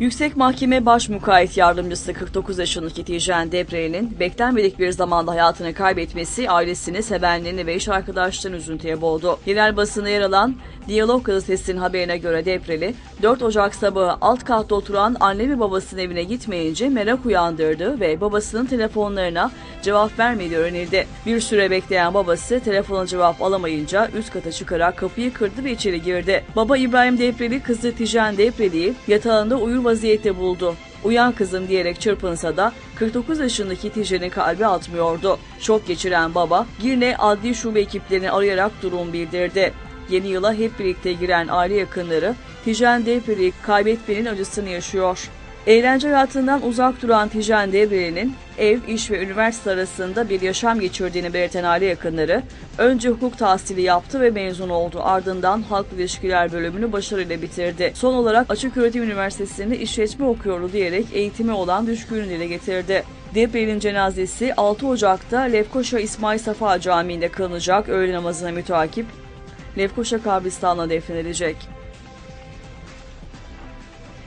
Yüksek Mahkeme Baş Mukayit Yardımcısı 49 yaşındaki Tijen Depre'nin beklenmedik bir zamanda hayatını kaybetmesi ailesini, sevenlerini ve iş arkadaşlarını üzüntüye boğdu. Yerel basında yer alan Diyalog gazetesinin haberine göre Depreli, 4 Ocak sabahı alt katta oturan anne ve babasının evine gitmeyince merak uyandırdı ve babasının telefonlarına cevap vermediği öğrenildi. Bir süre bekleyen babası telefona cevap alamayınca üst kata çıkarak kapıyı kırdı ve içeri girdi. Baba İbrahim Depreli kızı Tijen Depreli'yi yatağında uyur vaziyette buldu. Uyan kızım diyerek çırpınsa da 49 yaşındaki Tijen'in kalbi atmıyordu. Şok geçiren baba Girne Adli Şube ekiplerini arayarak durum bildirdi. Yeni yıla hep birlikte giren aile yakınları Tijen Depreli'yi kaybetmenin acısını yaşıyor. Eğlence hayatından uzak duran Tijen Devreli'nin ev, iş ve üniversite arasında bir yaşam geçirdiğini belirten aile yakınları, önce hukuk tahsili yaptı ve mezun oldu. Ardından halk ilişkiler bölümünü başarıyla bitirdi. Son olarak Açıköğretim Üniversitesi'nde işletme okuyordu diyerek eğitime olan düşkünlüğünü dile getirdi. Depreli'nin cenazesi 6 Ocak'ta Lefkoşa İsmail Safa Camii'nde kılınacak öğle namazına mütakip Lefkoşa kabristanına defnedilecek.